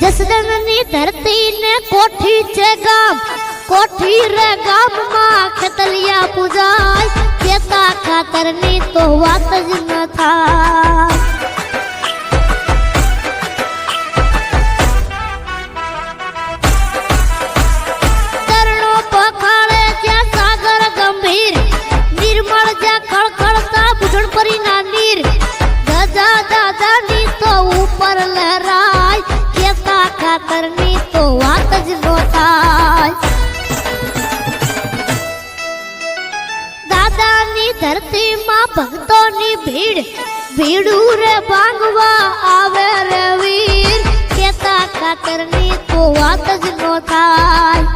જસદણની ધરતી ને કોઠી છે ગામ, કોઠી રે ગામમાં ખેતલિયા પૂજાય. કેતા ખાતરની તો વાત જ ન થાય. ભીડ ભીડું રે ભાંગવા આવે રે વીર કેતા કાતરની તો વાત જ નો થાય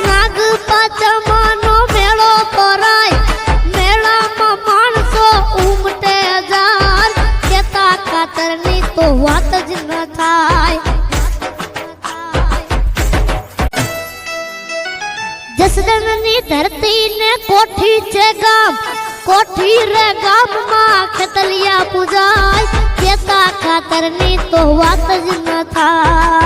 નાગ પાંચમાનો મેળો કરાય મેળામાં માણસો ઉમટે હજાર કેતા ખાતરની તો વાત જ ન થાય જસદણની ધરતી ને કોઠી છે ગામ, કોઠી રે ગામમાં ખેતલિયા પૂજાય. કેતા ખાતરની તો વાત જ ન થાય.